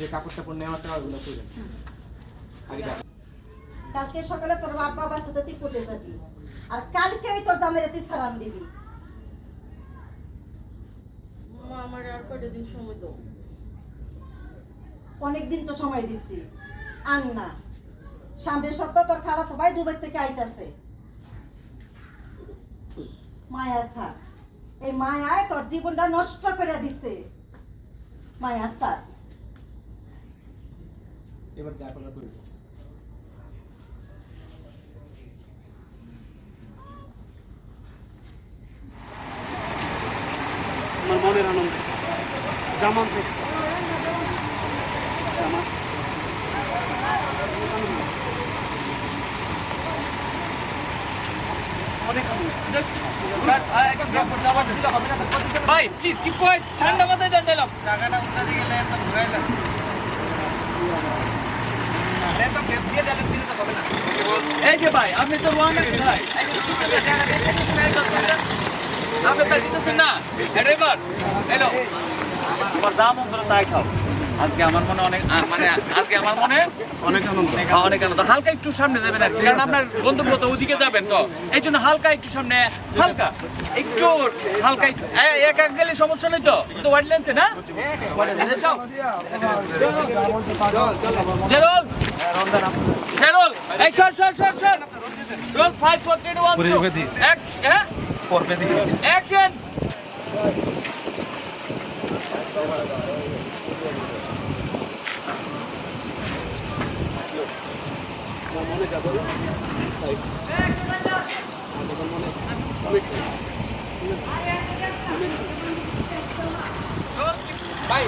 যে কাপড় টাপড় নেওয়াটা ওগুলো করে কালকে সকালে তোর বাপ বাবার সাথে তুই কোর্টে যাবি আর কালকেই তোর জামের তুই সালাম দিবি। মা আমার আর কয়টা দিন সময় দাও? অনেকদিন তো সময় দিছি। আন না। সামনের সপ্তাহ তোর খারাপ ভাই দুবাই থেকে আইতাছে। মায়া স্যার এই মায়ায় তোর জীবনটা নষ্ট করে দিছে। মায়া স্যার। এবার যা করার করব আমার মনের আনন্দ। জামান থেকে ভাই প্লিজ কি ঠান্ডা মাথায় দেন দিলাম টাকাটা উঠাতে গেলে একটা ঘুরাইলাম এই যে ভাই, আপনি তো ভাই। আপনি তাই দিতেছেন না? ড্রাইভার। হ্যালো। তোমার যা মন করে তাই খাও। আজকে আমার মনে অনেক মানে আজকে আমার মনে অনেক আনন্দ। অনেক আনন্দ। হালকা একটু সামনে যাবেন আর। কারণ আপনার গন্তব্য তো ওদিকে যাবেন তো। এই জন্য হালকা একটু সামনে হালকা। একটু হালকা একটু। এক এক গেলে সমস্যা নেই তো? তো ওয়াইড লেন্সে না। জেরোল। জেরোল। এই সর সর সর সর। রোল 5 4 3 2 1 0 এক হ্যাঁ করবে দিয়ে অ্যাকশন ভাই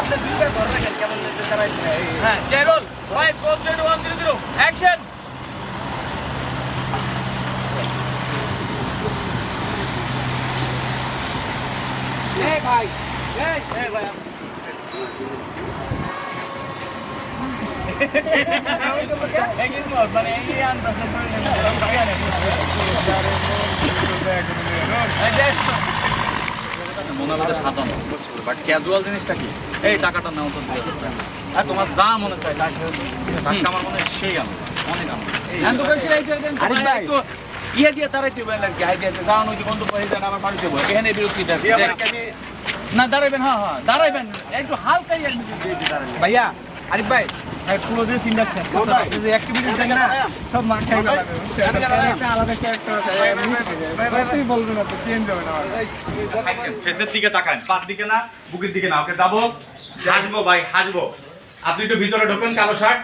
আপনি দুইটা রাখেন, কেমন হ্যাঁ জেরোল 5 4 3 2 1 0 0 অ্যাকশন ভাই এই ভাই বাট ক্যাজুয়াল জিনিসটা কি এই টাকাটা নাও তো যা মনে চাই আমার মনে হয় সেই আনন্দ অনেক একটু ইয়ে দিয়ে তারাই টিউবেল আর কি হাই দিয়ে যাও নদী বন্ধ করে আমার বাড়িতে বই এখানে বিরক্তিটা না দাঁড়াইবেন হ্যাঁ হ্যাঁ দাঁড়াইবেন। একটু দিয়ে দাঁড়াইবেন ভাইয়া আরিফ ভাই পুরো যে সিনটা শেষ করতে যে অ্যাক্টিভিটি থাকে না। সব মার খাই একটা আলাদা ক্যারেক্টার আছে। তুই বলবি না তো চেঞ্জ হবে না ফেসের দিকে তাকান। পার দিকে না বুকের দিকে না। ওকে যাব। হাসবো ভাই হাসবো। আপনি একটু ভিতরে ঢোকেন কালো শার্ট।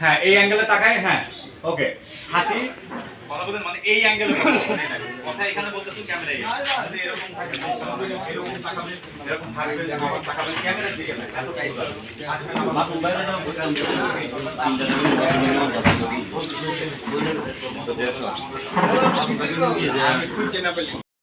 হ্যাঁ এই অ্যাঙ্গেলে তাকায় হ্যাঁ ওকে। হাসি। মানে এই অ্যাঙ্গেলে কথা এখানে বলতেছেন ক্যামেরায় যদি এরকম থাকে এরকম তাকাবেন এরকম থাকবেন আবার তাকাবেন ক্যামেরার দিকে না এত কাজ আসবেন